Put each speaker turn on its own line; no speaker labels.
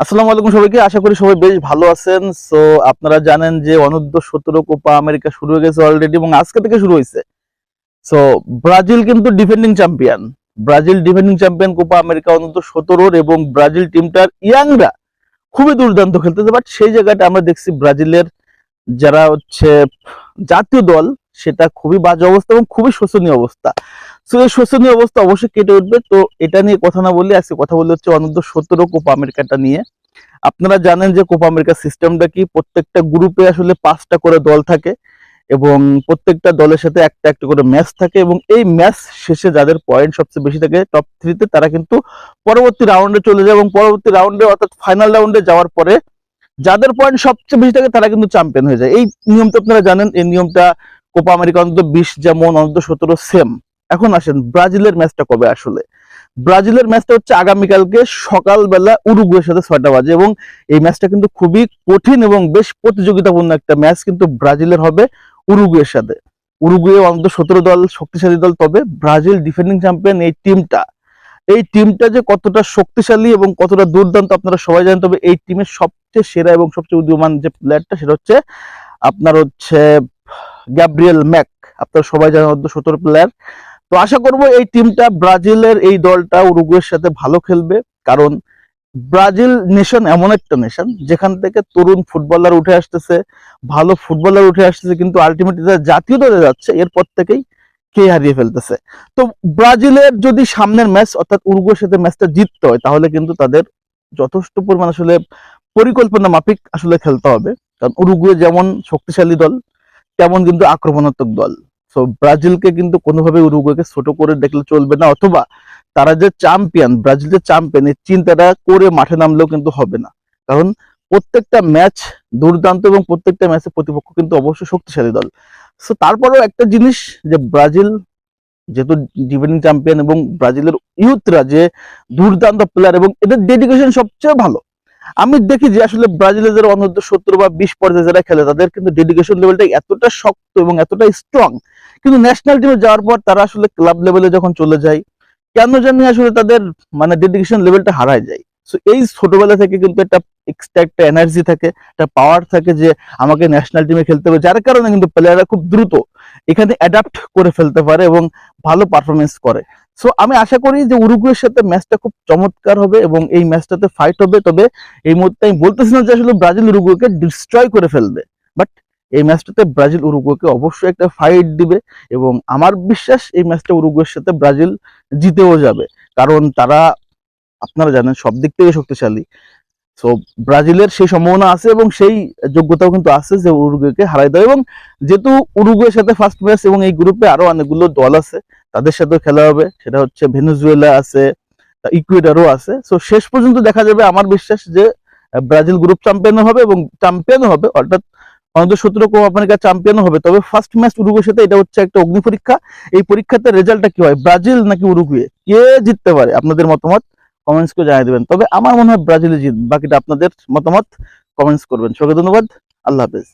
আসসালামু আলাইকুম সবাইকে, আশা করি সবাই বেশ ভালো আছেন। সো আপনারা জানেন যে অনূর্ধ্ব সতেরো কোপা আমেরিকা শুরু হয়ে গেছে অলরেডি এবং আজকে থেকে শুরু হয়েছে। সো ব্রাজিল কিন্তু defending champion Brazil defending champion Copa America অনূর্ধ্ব সতেরোর এবং ব্রাজিল টিমটার ইয়াংরা খুবই দুর্দান্ত খেলতেছে বাট সেই জায়গাটা আমরা দেখছি ব্রাজিলের যারা হচ্ছে জাতীয় দল, সেটা খুবই বাজে অবস্থা এবং খুবই শোচনীয় অবস্থা। সো শোচনীয় অবস্থা অবশ্যই কেটে উঠবে। তো এটা নিয়ে কথা না বললে আজকে কথা বললে হচ্ছে অনূর্ধ্ব সতেরো কোপা আমেরিকাটা নিয়ে। আপনারা জানেন যে কোপা আমেরিকার সিস্টেমটা কি? প্রত্যেকটা গ্রুপে আসলে পাঁচটা করে দল থাকে এবং প্রত্যেকটা দলের সাথে একটা একটা করে ম্যাচ থাকে এবং এই ম্যাচ শেষে যাদের পয়েন্ট সবচেয়ে বেশি থাকে টপ থ্রিতে তারা কিন্তু পরবর্তী রাউন্ডে চলে যায় এবং পরবর্তী রাউন্ডে অর্থাৎ ফাইনাল রাউন্ডে যাওয়ার পরে যাদের পয়েন্ট সবচেয়ে বেশি থাকে তারা কিন্তু চ্যাম্পিয়ন হয়ে যায়। এই নিয়মটা আপনারা জানেন, এই নিয়মটা কোপা আমেরিকা অন্তত বিশ যেমন, অন্তত সতেরো সেম এখন আসেন, ব্রাজিলের ম্যাচটা কবে আসলে? ব্রাজিলের ম্যাচটা হচ্ছে আগামীকালকে সকালবেলা উরুগুয়ের সাথে ছয়টা বাজে এবং এই ম্যাচটা কিন্তু খুবই কঠিন এবং বেশ প্রতিযোগিতাপূর্ণ একটা ম্যাচ কিন্তু ব্রাজিলের হবে উরুগুয়ের সাথে। উরুগুয়ে অন্তত সতেরো দল, শক্তিশালী দল, তবে ব্রাজিল ডিফেন্ডিং চ্যাম্পিয়ন এই টিমটা এই টিমটা যে কতটা শক্তিশালী এবং কতটা দুর্দান্ত আপনারা সবাই জানেন, তবে এই টিমের সবচেয়ে সেরা এবং সবচেয়ে উদীয়মান যে প্লেয়ারটা সেটা হচ্ছে আপনার হচ্ছে গ্যাব্রিয়েল ম্যাক। আপনারা সবাই জানেন অন্তত সতেরো প্লেয়ার তো আশা করব এই টিমটা ব্রাজিলের এই দলটা উরুগুয়ের সাথে ভালো খেলবে। কারণ ব্রাজিল নেশন এমন একটা নেশন যেখান থেকে তরুণ ফুটবলার উঠে আসতেছে, ভালো ফুটবলার উঠে আসতেছে, কিন্তু আলটিমেটলি জাতীয় দলে যাচ্ছে, এরপর থেকেই কে হারিয়ে ফেলতেছে। তো ব্রাজিলের যদি সামনের ম্যাচ অর্থাৎ উরুগুয়ের সাথে ম্যাচটা জিততে হয়, তাহলে কিন্তু তাদের যথেষ্ট পরিমাণ আসলে পরিকল্পনা মাফিক আসলে খেলতে হবে। কারণ উরুগুয়ে যেমন শক্তিশালী দল, তেমন কিন্তু আক্রমণাত্মক দল। সো ব্রাজিলকে কিন্তু কোনোভাবে উরুগুয়েকে ছোট করে দেখলে চলবে না অথবা তারা যে চ্যাম্পিয়ন ব্রাজিল যে চ্যাম্পিয়ন এই চিন্তাটা করে মাঠে নামলেও কিন্তু হবে না। কারণ প্রত্যেকটা ম্যাচ দুর্দান্ত এবং প্রত্যেকটা ম্যাচে প্রতিপক্ষ কিন্তু অবশ্যই শক্তিশালী দল। সো তারপরেও একটা জিনিস যে ব্রাজিল যেহেতু ডিফেন্ডিং চ্যাম্পিয়ন এবং ব্রাজিলের ইউথরা যে দুর্দান্ত প্লেয়ার এবং এদের ডেডিকেশন সবচেয়ে ভালো। আমি দেখি যে আসলে ব্রাজিলের যারা অনূর্ধ্ব সত্তর বা বিশ পর্যায়ে যারা খেলে, তাদের কিন্তু ডেডিকেশন লেভেলটা এতটা শক্ত এবং এতটা স্ট্রং কিন্তু ন্যাশনাল টিমে যাওয়ার পর তারা আসলে ক্লাব লেভেলে যখন চলে যায়, কেন জানি আসলে তাদের মানে ডেডিকেশন লেভেলটা হারায় যায়। সো এই ছোটবেলা থেকে কিন্তু একটা এক্সট্রা একটা এনার্জি থাকে, একটা পাওয়ার থাকে যে আমাকে ন্যাশনাল টিমে খেলতে হবে, যার কারণে কিন্তু প্লেয়াররা খুব দ্রুত এখানে অ্যাডাপ্ট করে ফেলতে পারে এবং ভালো পারফরমেন্স করে। সো আমি আশা করি যে উরুগুয়ের সাথে ম্যাচটা খুব চমৎকার হবে এবং এই ম্যাচটাতে ফাইট হবে। তবে এই মুহূর্তে আমি বলতেছি না যে আসলে ব্রাজিল উরুগুয়েকে ডিস্ট্রয় করে ফেলবে বাট এই ম্যাচটাতে ব্রাজিল উরুগুয়েকে অবশ্যই একটা ফাইট দিবে এবং আমার বিশ্বাস এই ম্যাচটা উরুগুয়ের সাথে ব্রাজিল জিতেও যাবে। কারণ তারা, আপনারা জানেন, সব দিক থেকে শক্তিশালী। সো ব্রাজিলের সেই সম্ভাবনা আছে এবং সেই যোগ্যতাও কিন্তু আছে যে উরুগুয়েকে হারাই দেয় এবং যেহেতু উরুগুয়ের সাথে ফার্স্ট ম্যাচ এবং এই গ্রুপে আরও অনেকগুলো দল আছে, তাদের সাথেও খেলা হবে। সেটা হচ্ছে ভেনেজুয়েলা আছে ইকুয়েডারও আছে। সো শেষ পর্যন্ত দেখা যাবে আমার বিশ্বাস যে, ব্রাজিল গ্রুপ চ্যাম্পিয়ন হবে এবং চ্যাম্পিয়ন হবে, অর্থাৎ অন্তত সতেরো কোপা আমেরিকা চ্যাম্পিয়ন হবে। তবে ফার্স্ট ম্যাচ উরুগুয়ের সাথে এটা হচ্ছে একটা অগ্নি পরীক্ষা। এই পরীক্ষাতে রেজাল্টটা কি হয়? ব্রাজিল নাকি উরুগুয়ে? কে জিততে পারে? আপনাদের মতামত কমেন্টস করে জানিয়ে দেবেন। তবে আমার মনে হয় ব্রাজিল জিত, বাকিটা আপনাদের মতামত কমেন্টস করবেন। সবাইকে ধন্যবাদ। আল্লাহ হাফেজ।